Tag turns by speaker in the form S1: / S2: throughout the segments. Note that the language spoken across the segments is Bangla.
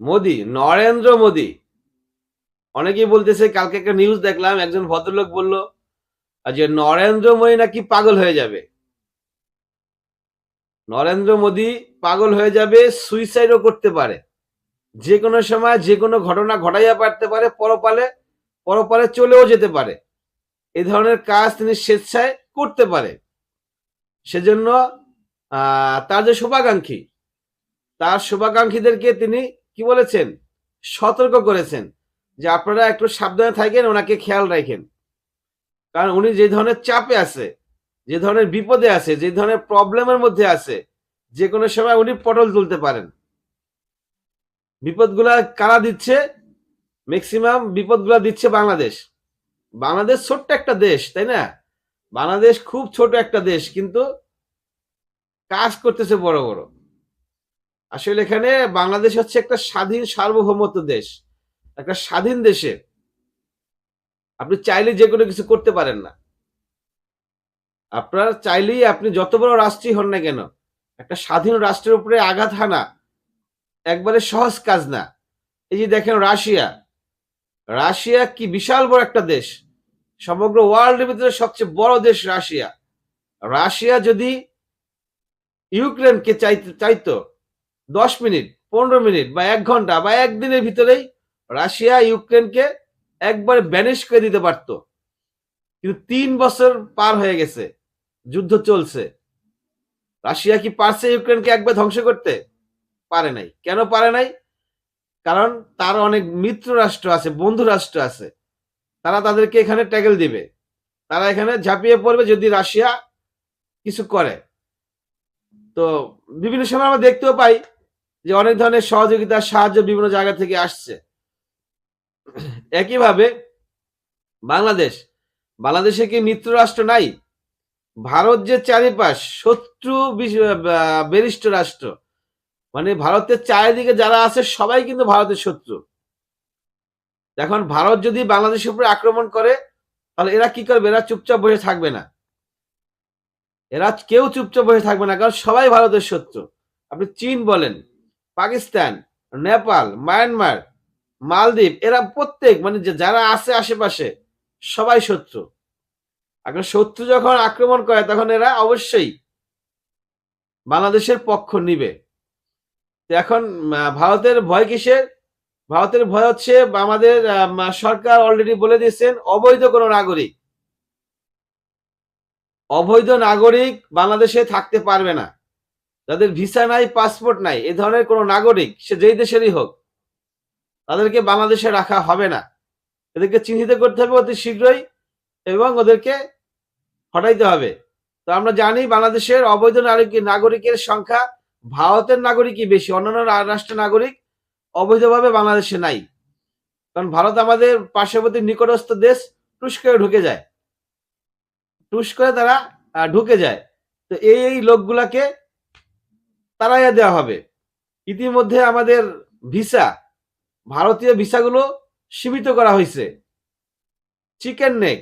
S1: মোদি, নরেন্দ্র মোদি। অনেকেই বলতেছে, কালকে একটা নিউজ দেখলাম, একজন ভদ্রলোক বলল, যে নরেন্দ্র মোদী নাকি পাগল হয়ে যাবে। নরেন্দ্র মোদী পাগল হয়ে যাবে সুইসাইডও করতে পারে। যে কোনো সময়, যে কোনো ঘটনা ঘটাইয়া পারতে পারে, পরপালে পরপালে চলেও যেতে পারে। এই ধরনের কাজ তিনি স্বেচ্ছায় করতে পারে। সেজন্য তার যে শুভাকাঙ্ক্ষী, তার শুভাকাঙ্ক্ষীদেরকে তিনি কি বলেছেন? সতর্ক করেছেন যে আপনারা একটু সাবধানে থাকেন, ওনাকে খেয়াল রাখেন। কারণ উনি যে ধরনের চাপে আছে, যে ধরনের বিপদে আছে, যে ধরনের প্রবলেমের মধ্যে আছে, যে কোনো সময় উনি পটল তুলতে পারেন। বিপদগুলা কারা দিচ্ছে? ম্যাক্সিমাম বিপদগুলা দিচ্ছে বাংলাদেশ। বাংলাদেশ ছোট্ট একটা দেশ, তাই না? বাংলাদেশ খুব ছোট একটা দেশ, কিন্তু কাজ করতেছে বড় বড়। আসলে এখানে বাংলাদেশ হচ্ছে একটা স্বাধীন সার্বভৌমত্ব দেশ, একটা স্বাধীন দেশে। আপনি চাইলে যে কোনো কিছু করতে পারেন না। আপনার চাইলেই আপনি যত বড় রাষ্ট্রই হন না কেন, একটা স্বাধীন রাষ্ট্রের উপরে আঘাত হানা একবারে সহজ কাজ না। এই যে দেখেন রাশিয়া রাশিয়া কি বিশাল বড় একটা দেশ, সমগ্র ওয়ার্ল্ডের ভিতরে সবচেয়ে বড় দেশ রাশিয়া। রাশিয়া যদি ইউক্রেনকে চাইতে, চাইতো দশ মিনিট, পনেরো মিনিট বা এক ঘণ্টা বা একদিনের ভিতরেই রাশিয়া ইউক্রেনকে একবার ব্যানিশ করে দিতে পারত। কিন্তু তিন বছর পার হয়ে গেছে, যুদ্ধ চলছে। রাশিয়া কি পারছে ইউক্রেনকে একবার ধ্বংস করতে? পারে নাই। কেন পারে নাই? কারণ তার অনেক মিত্র রাষ্ট্র আছে, বন্ধু রাষ্ট্র আছে। তারা তাদেরকে এখানে ট্যাগেল দিবে। তারা এখানে ঝাঁপিয়ে পড়বে যদি রাশিয়া কিছু করে। তো বিভিন্ন সময় আমরা দেখতেও পাই যে অনেক ধরনের সহযোগিতা, সাহায্য বিভিন্ন জায়গা থেকে আসছে। একইভাবে বাংলাদেশ, বাংলাদেশে কি মিত্র রাষ্ট্র নাই? ভারত যে চারিপাশ শত্রু বিশ- বা- বেরিষ্ঠ রাষ্ট্র মানে ভারতের চারিদিকে যারা আছে সবাই কিন্তু ভারতের শত্রু। এখন ভারত যদি বাংলাদেশের উপরে আক্রমণ করে, তাহলে এরা কি করবে? এরা চুপচাপ বসে থাকবে না। এরা কেউ চুপচাপ বসে থাকবে না, কারণ সবাই ভারতের শত্রু। আপনি চীন বলেন পাকিস্তান, নেপাল, মায়ানমার, মালদ্বীপ, এরা প্রত্যেক মানে যারা আছে আশেপাশে, সবাই শত্রু। এখন শত্রু যখন আক্রমণ করে, তখন এরা অবশ্যই বাংলাদেশের পক্ষ নিবে। এখন ভারতের ভয় কিসের? ভারতের ভয় হচ্ছে আমাদের সরকার অলরেডি বলে দিয়েছেন, অবৈধ কোনো নাগরিক। অবৈধ নাগরিক বাংলাদেশে থাকতে পারবে না। যাদের ভিসা নাই, পাসপোর্ট নাই, এ ধরনের কোনো নাগরিক, সে যেই দেশেরই হোক, তাদেরকে বাংলাদেশে রাখা হবে না। এদেরকে চিহ্নিত করতে হবে অতি শীঘ্রই এবং ওদেরকে হটাইতে হবে। তো আমরা জানি বাংলাদেশের অবৈধ নাগরিক- নাগরিকের সংখ্যা ভারতের নাগরিকই বেশি, অন্যান্য রাষ্ট্রের নাগরিক অবৈধভাবে বাংলাদেশে নাই। কারণ ভারত আমাদের পার্শ্ববর্তী নিকটস্থ দেশ টুস করে ঢুকে যায়। টুস করে তারা ঢুকে যায়। তো এই এই লোকগুলাকে তারাইয়া দেওয়া হবে। ইতিমধ্যে আমাদের ভিসা, ভারতীয় ভিসাগুলো সীমিত করা হয়েছে। চিকেন নেক,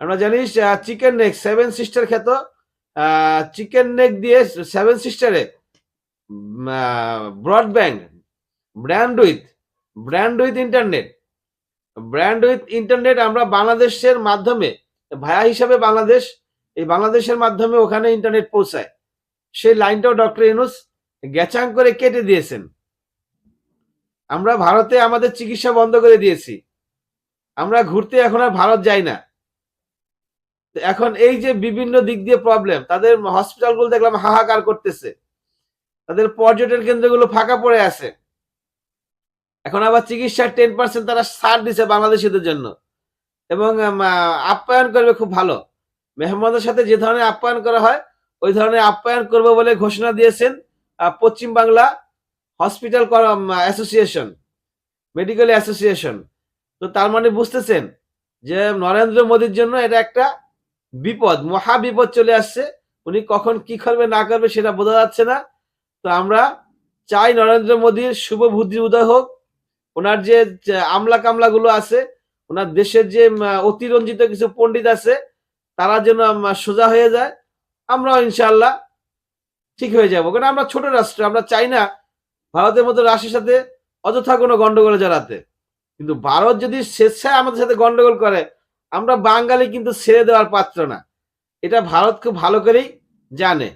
S1: আমরা জানি চিকেন নেক, সেভেন সিস্টার খ্যাত চিকেন নেক দিয়ে seven সিস্টারে broadband brand with brand with internet. Brand with internet আমরা বাংলাদেশের মাধ্যমে, ভায়া হিসাবে বাংলাদেশ, এই বাংলাদেশের মাধ্যমে ওখানে ইন্টারনেট পৌঁছায়। সেই লাইনটাও ডক্টর ইউনুস গ্যাচাং করে কেটে দিয়েছেন। আমরা ভারতে আমাদের চিকিৎসা বন্ধ করে দিয়েছি। আমরা ঘুরতে এখন আর ভারত যাই না। এখন এই যে বিভিন্ন দিক দিয়ে প্রবলেম তাদের হসপিটালগুলো দেখলাম হাহাকার করতেছে। তাদের পর্যটন কেন্দ্রগুলো ফাঁকা পড়ে আছে। এখন আবার চিকিৎসার টেন পার্সেন্ট তারা ছাড় দিছে বাংলাদেশিদের জন্য। এবং আপ্যায়ন করবে খুব ভালো। মেহমদের সাথে যে ধরনের আপ্যায়ন করা হয় ওই ধরনের আপ্যায়ন করবে বলে ঘোষণা দিয়েছেন Paschim Bangla hospital association, medical association. তো তার মানে বুঝতেছেন যে নরেন্দ্র মোদীর জন্য এটা একটা বিপদ, মহা বিপদ চলে আসছে। উনি কখন কি করবে, না করবে সেটা বোঝা যাচ্ছে না। তো আমরা চাই নরেন্দ্র মোদীর শুভ বুদ্ধি উদয় হোক। ওনার যে আমলা কামলা গুলো আছে, ওনার দেশের যে অতিরঞ্জিত কিছু পণ্ডিত আছে, তারা যেন সোজা হয়ে যায়। আমরাও ইনশাল্লাহ ঠিক হয়ে যাব। কারণ আমরা ছোট রাষ্ট্র, আমরা চাই না ভারতের মতো রাষ্ট্রের সাথে অযথা কোনো গন্ডগোল জড়াতে কিন্তু ভারত যদি স্বেচ্ছায় আমাদের সাথে গন্ডগোল করে, আমরা বাঙালি কিন্তু ছেড়ে দেওয়ার পাত্র না। এটা ভারত খুব ভালো করেই জানে।